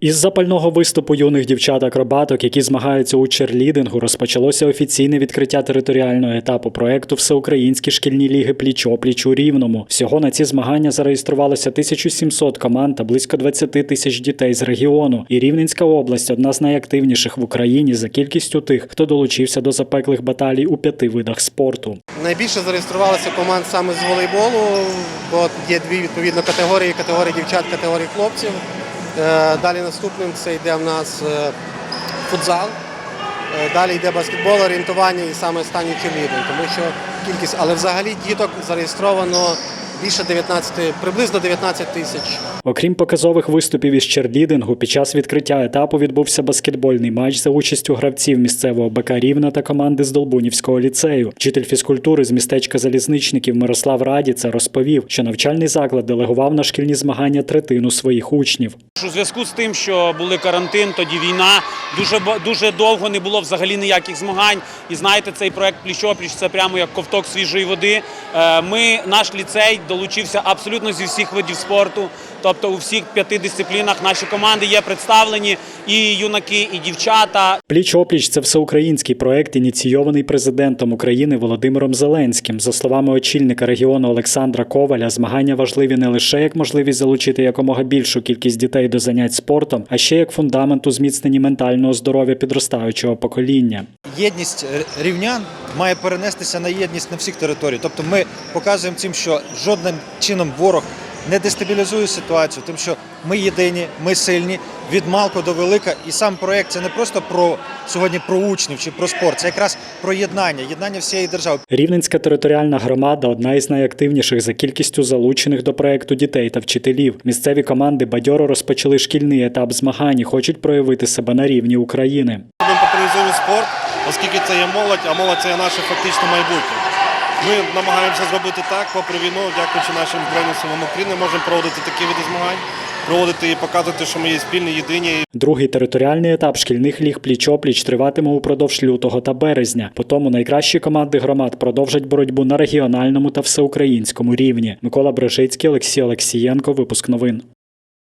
Із запального виступу юних дівчат-акробаток, які змагаються у черлідингу, розпочалося офіційне відкриття територіального етапу проекту Всеукраїнські шкільні ліги пліч-опліч у Рівному. Всього на ці змагання зареєструвалося 1700 команд та близько 20 тисяч дітей з регіону. І Рівненська область одна з найактивніших в Україні за кількістю тих, хто долучився до запеклих баталій у п'яти видах спорту. Найбільше зареєструвалося команд саме з волейболу, бо є дві відповідно категорії: категорії дівчат, категорії хлопців. Е, Далі наступним це йде в нас е, футзал. Е, Далі йде баскетбол, орієнтування і саме останній черлідинг, тому що кількість, але взагалі діток зареєстровано більше 19, приблизно 19 тисяч. Окрім показових виступів із черлідингу, під час відкриття етапу відбувся баскетбольний матч за участю гравців місцевого БК Рівна та команди з Долбунівського ліцею. Вчитель фізкультури з містечка залізничників Мирослав Радіца розповів, що навчальний заклад делегував на шкільні змагання третину своїх учнів. У зв'язку з тим, що були карантин, тоді війна, дуже дуже довго не було взагалі ніяких змагань. І знаєте, цей проект пліч-опліч це прямо як ковток свіжої води. Е, Ми, наш ліцей, долучився абсолютно зі всіх видів спорту. Тобто у всіх п'яти дисциплінах наші команди є представлені і юнаки, і дівчата. Пліч-опліч це всеукраїнський проект, ініційований президентом України Володимиром Зеленським. За словами очільника регіону Олександра Коваля, змагання важливі не лише як можливість залучити якомога більшу кількість дітей до занять спортом, а ще як фундамент у зміцненні ментального здоров'я підростаючого покоління. єдність рівнян має перенестися на єдність на всіх територіях. Тобто ми показуємо цим, що жодним чином ворог не дестабілізує ситуацію, тим, що ми єдині, ми сильні від малку до велика. І сам проект це не просто про сьогодні про учнів чи про спорт, це якраз про єднання, єднання всієї держави. Рівненська територіальна громада одна із найактивніших за кількістю залучених до проекту дітей та вчителів. Місцеві команди бадьоро розпочали шкільний етап змагань і хочуть проявити себе на рівні України. Ми популяризуємо спорт, оскільки це є молодь, а молодь це є наше фактично майбутнє. Ми намагаємося зробити так, попри війну, дякуючи нашим Збройним силам України, можемо проводити такі види змагань, проводити і показувати, що ми є спільні, єдині. Другий територіальний етап шкільних ліг пліч-опліч триватиме упродовж лютого та березня. Потім найкращі команди громад продовжать боротьбу на регіональному та всеукраїнському рівні. Микола Брежицький, Олексій Олексієнко. Випуск новин.